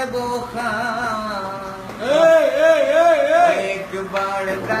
Hey, hey, hey, hey. एक बाढ़ का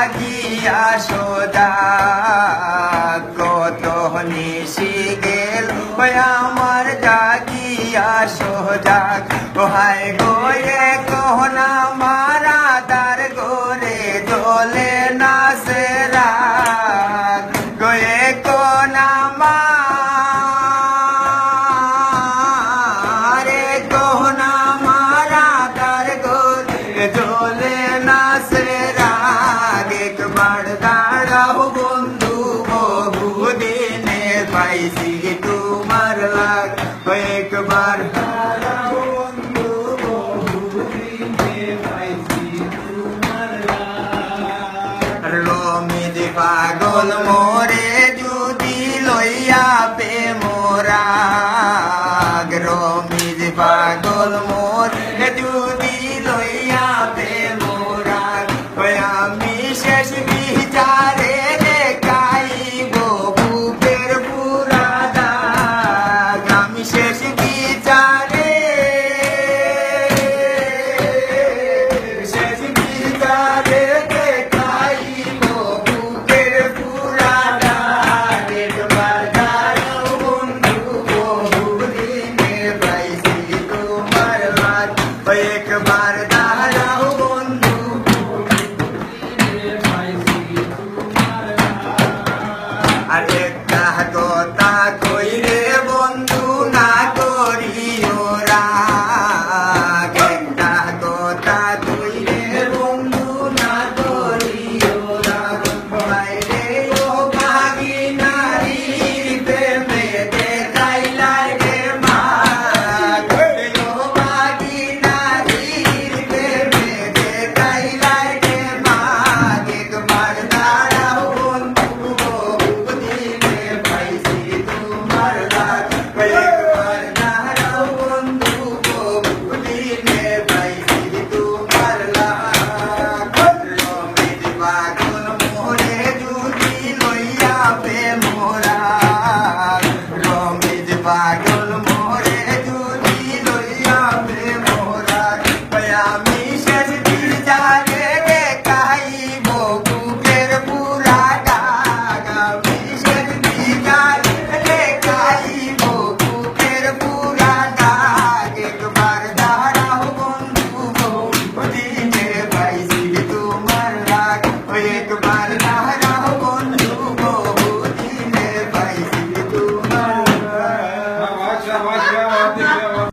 লাগিয়া সোজা কত নিশি গেল আমার জাগিয়া সোজা। হায় গোয়ে বন্ধু বহুদিনে পাইছি তোমার লাগ। একবার পাগল মোরে যদি লইয়া পে মোরা। রমিজ পাগল আমার দার Bye. I go to